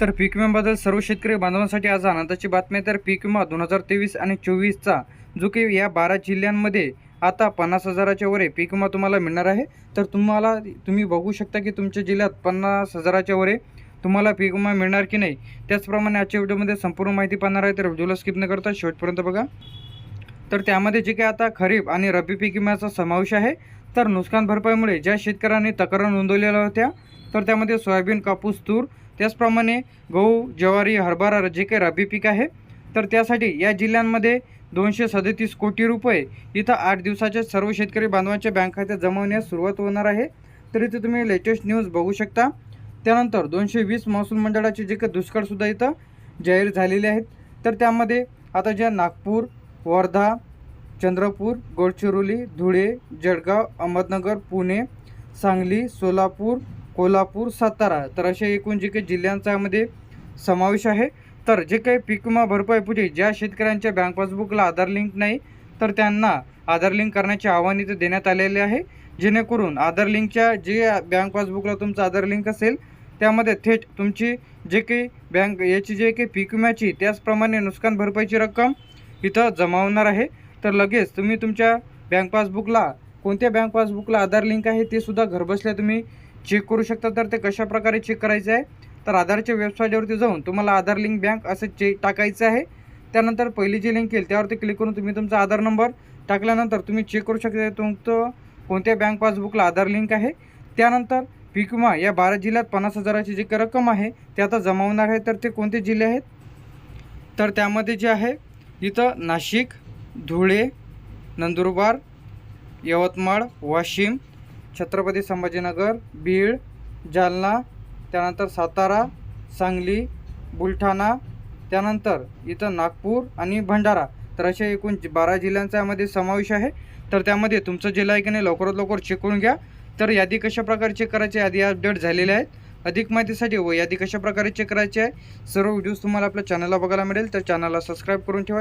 तर पीक विम्याबद्दल सर्व शेतकरी बांधवांसाठी आज आनंदाची बातमी आहे. तर पीक विमा दोन हजार तेवीस आणि चोवीसचा जो की या बारा जिल्ह्यांमध्ये आता पन्नास हजाराच्या वर पीक विमा तुम्हाला मिळणार आहे. तर तुम्हाला तुम्ही बघू शकता की तुमच्या जिल्ह्यात पन्नास हजाराच्या वर तुम्हाला पीक विमा मिळणार की नाही त्याचप्रमाणे आजच्या व्हिडिओमध्ये संपूर्ण माहिती पाहणार आहे. तर व्हिडिओला स्किप न करता शेवटपर्यंत बघा. तर त्यामध्ये जे काही आता खरीप आणि रब्बी पीक विम्याचा समावेश आहे. तर नुकसान भरपाईमुळे ज्या शेतकऱ्यांनी तक्रार नोंदवलेल्या होत्या तर त्यामध्ये सोयाबीन कापूस तूर त्याचप्रमाणे गहू ज्वारी हरभरा जे काही रब्बी पीक आहे. तर त्यासाठी या जिल्ह्यांमध्ये दोनशे सदतीस कोटी रुपये इथं आठ दिवसाच्या सर्व शेतकरी बांधवांच्या बँक खात्यात जमवण्यास सुरुवात होणार आहे. तर इथे तुम्ही लेटेस्ट न्यूज बघू शकता. त्यानंतर दोनशे वीस महसूल मंडळाचे जे काही दुष्काळसुद्धा इथं जाहीर झालेले आहेत. तर त्यामध्ये आता ज्या नागपूर वर्धा चंद्रपूर गडचिरोली धुळे जळगाव अहमदनगर पुणे सांगली सोलापूर कोल्हापूर सातारा तर अशा एकूण जे काही जिल्ह्यांचा यामध्ये समावेश आहे. तर जे काही पीक विमा भरपाई पुढे ज्या शेतकऱ्यांच्या बँक पासबुकला आधार लिंक नाही तर त्यांना आधार लिंक करण्याचे आव्हान इथे देण्यात आलेले आहे. जेणेकरून आधार लिंकच्या जे बँक पासबुकला तुमचं आधार लिंक असेल त्यामध्ये थेट तुमची जे काही बँक याची जे काही पीक विम्याची त्याचप्रमाणे नुकसान भरपाईची रक्कम इथं जमा होणार आहे. तर लगेच तुम्ही तुमच्या बँक पासबुकला कोणत्या बँक पासबुकला आधार लिंक आहे ते सुद्धा घरबसल्या तुम्ही चेक करू शकता. तर ते कशा प्रकारे चेक करायचं आहे? तर आधारच्या वेबसाईटवरती जाऊन तुम्हाला आधार लिंक बँक असं चे टाकायचं आहे. त्यानंतर पहिली जी लिंक येईल त्यावरती क्लिक करून तुम्ही तुमचा आधार नंबर टाकल्यानंतर तुम्ही चेक करू शकता. तुमचं कोणत्या बँक पासबुकला आधार लिंक आहे? त्यानंतर पीक विमा या बारा जिल्ह्यात पन्नास हजाराची जी रक्कम आहे ते आता जमावणार आहे. तर ते कोणते जिल्हे आहेत? तर त्यामध्ये जे आहे इथं नाशिक धुळे नंदुरबार यवतमाळ वाशिम छत्रपती संभाजीनगर बीड जालना त्यानंतर सातारा सांगली बुलढाणा त्यानंतर इथं नागपूर आणि भंडारा. तर अशा एकूण बारा जिल्ह्यांचा यामध्ये समावेश आहे. तर त्यामध्ये तुमचा जिल्हा आहे की नाही लवकरात लवकर चेक करून घ्या. तर यादी कशा प्रकारे चेक करायची आहे, यादी अपडेट झालेल्या आहेत. अधिक माहितीसाठी व यादी कशा प्रकारे चेक करायची आहे सर्व व्हिडिओज तुम्हाला आपल्या चॅनलला बघायला मिळेल. तर चॅनलला सबस्क्राईब करून ठेवा.